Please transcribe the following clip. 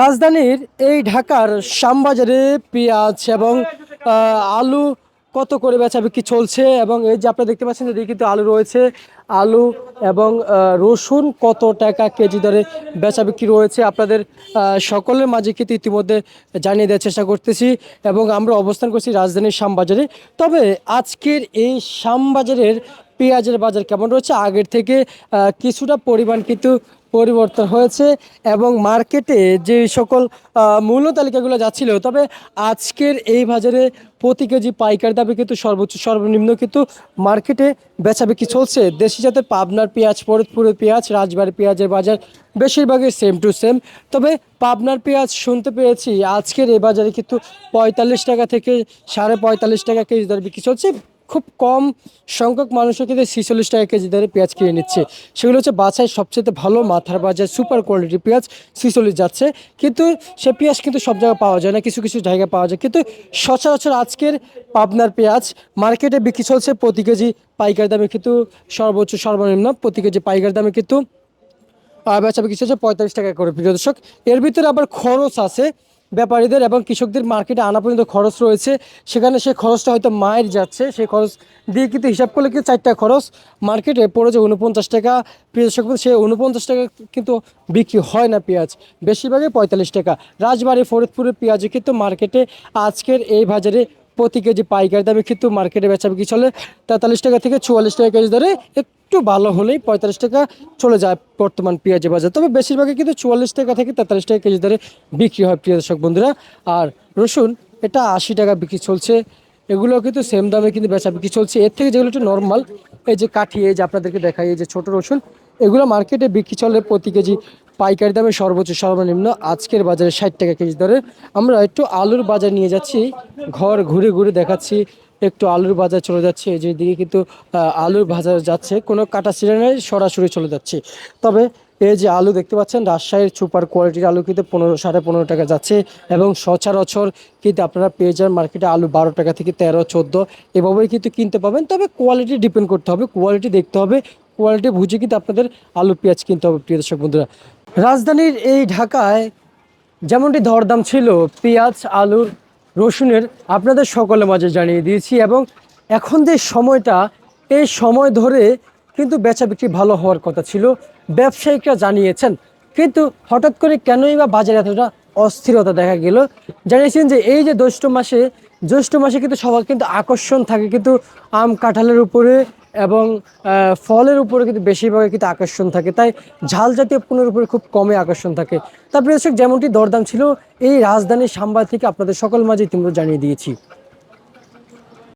রাজধানীর এই ঢাকার শ্যামবাজারে পেঁয়াজ এবং আলু কত করে বেচা বিক্রি চলছে? এবং এই যে আপনারা দেখতে পাচ্ছেন, এদিকে কিন্তু আলু রয়েছে। আলু এবং রসুন কত টাকা কেজি দরে বেচা বিক্রি রয়েছে? আপনাদের সকলের মাঝে কিন্তু ইতিমধ্যে জানিয়ে দেওয়ার চেষ্টা করতেছি এবং আমরা অবস্থান করছি রাজধানীর শ্যামবাজারে। তবে আজকের এই শ্যামবাজারের পেঁয়াজের বাজার কেমন রয়েছে? আগের থেকে কিছুটা পরিমাণ কিন্তু পরিবর্তন হয়েছে এবং মার্কেটে যে সকল মূল্য তালিকাগুলো যাচ্ছিল, তবে আজকের এই বাজারে প্রতি কেজি পাইকার দামে কিন্তু সর্বোচ্চ, সর্বনিম্ন কিন্তু মার্কেটে বেচা বিক্রি চলছে। দেশি জাতের পাবনার পেঁয়াজ, ফরিদপুরের পেঁয়াজ রাজবাড়ি পেঁয়াজের বাজার বেশিরভাগই সেম টু সেম তবে পাবনার পেঁয়াজ শুনতে পেয়েছি, আজকের এই বাজারে কিন্তু পঁয়তাল্লিশ টাকা থেকে সাড়ে পঁয়তাল্লিশ টাকা কেজি দরে বিক্রি চলছে। খুব কম সংখ্যক মানুষও কিন্তু ছিচল্লিশ টাকা কেজি দরে পেঁয়াজ কিনে নিচ্ছে। সেগুলো হচ্ছে বাছাই সবচেয়ে ভালো মাথার বাজার সুপার কোয়ালিটির পেঁয়াজ, ছিচল্লিশ যাচ্ছে। কিন্তু সে পেঁয়াজ কিন্তু সব জায়গায় পাওয়া যায় না, কিছু কিছু জায়গায় পাওয়া যায়। কিন্তু সচরাচর আজকের পাবনার পেঁয়াজ মার্কেটে বিক্রি চলছে প্রতি কেজি পাইকার দামে, কিন্তু সর্বোচ্চ সর্বনিম্ন প্রতি কেজি পাইকার দামে কিন্তু বেচা বিক্রি চলছে পঁয়তাল্লিশ টাকা করে। প্রিয় দর্শক, এর ভিতরে আবার খরচ আছে। ব্যাপারীদের এবং কৃষকদের মার্কেটে আনা পর্যন্ত খরচ রয়েছে। সেখানে সেই খরচটা হয়তো মায়ের যাচ্ছে। সেই খরচ দিয়ে কিন্তু হিসাব করলে কিন্তু চারটা খরচ মার্কেটে পড়ে যে উনপঞ্চাশ টাকা। পেঁয়াজ সে সেই উনপঞ্চাশ টাকা কিন্তু বিক্রি হয় না পেঁয়াজ। বেশিরভাগই পঁয়তাল্লিশ টাকা। রাজবাড়ি, ফরিদপুরের পেঁয়াজও কিন্তু মার্কেটে আজকের এই বাজারে প্রতি কেজি পাইকারি দামে কিন্তু মার্কেটে বেচা বিক্রি চলে। তেতাল্লিশ টাকা থেকে চুয়াল্লিশ টাকা কেজি ধরে একটু ভালো হলেই পঁয়তাল্লিশ টাকা চলে যায় বর্তমান পেঁয়াজের বাজার। তবে বেশিরভাগই কিন্তু চুয়াল্লিশ টাকা থেকে তেতাল্লিশ টাকা কেজি ধরে বিক্রি হয় প্রিয় দর্শক বন্ধুরা। আর রসুন, এটা আশি টাকা বিক্রি চলছে। এগুলো কিন্তু সেম দামে কিন্তু বেচা বিক্রি চলছে। এর থেকে যেগুলো একটু নর্মাল এই যে কাঠি, এই যে আপনাদেরকে দেখাই, এই যে ছোট রসুন, এগুলো মার্কেটে বিক্রি চলে প্রতি কেজি পাইকারি দামে সর্বোচ্চ সর্বনিম্ন আজকের বাজারে ষাট টাকা কেজি দরে। আমরা একটু আলুর বাজার নিয়ে যাচ্ছি, ঘর ঘুরে ঘুরে দেখাচ্ছি, একটু আলুর বাজার চলে যাচ্ছে, এই যে দিকে কিন্তু আলুর বাজার যাচ্ছে, কোনো কাটা সিজনে সরাসরি চলে যাচ্ছে। তবে এই যে আলু দেখতে পাচ্ছেন, রাজশাহীর সুপার কোয়ালিটির আলু কিন্তু পনেরো, সাড়ে পনেরো টাকা যাচ্ছে এবং সচরাচর কিন্তু আপনারা পেয়ে যান মার্কেটে আলু বারো টাকা থেকে তেরো, চোদ্দ, এভাবেই কিন্তু কিনতে পাবেন। তবে কোয়ালিটি ডিপেন্ড করতে হবে, কোয়ালিটি দেখতে হবে, কোয়ালিটি বুঝে কিন্তু আপনাদের আলু, পেঁয়াজ কিনতে হবে, প্রিয় দর্শক বন্ধুরা। রাজধানীর এই ঢাকায় যেমনটি দরদাম ছিল, পেঁয়াজ আলুর রসুনের আপনাদের সকলের মাঝে জানিয়ে দিয়েছি এবং এখন যে সময়টা, এই সময় ধরে কিন্তু বেচা বিক্রি ভালো হওয়ার কথা ছিল। ব্যবসায়িকরা জানিয়েছেন, কিন্তু হঠাৎ করে কেনই বা বাজারে এতটা অস্থিরতা দেখা গেল? জানিয়েছেন যে এই যে জ্যৈষ্ঠ মাসে জ্যৈষ্ঠ মাসে কিন্তু সবার কিন্তু আকর্ষণ থাকে, কিন্তু আম কাঁঠালের উপরে এবং ফলের উপরে কিন্তু বেশিরভাগ কিন্তু আকর্ষণ থাকে। তাই ঝাল জাতীয় পণ্যের উপরে খুব কমে আকর্ষণ থাকে। তারপরে দর্শক, যেমনটি দরদাম ছিল, এই রাজধানীর সাম্বাদ থেকে আপনাদের সকল মাঝে ইতিমধ্যে জানিয়ে দিয়েছি।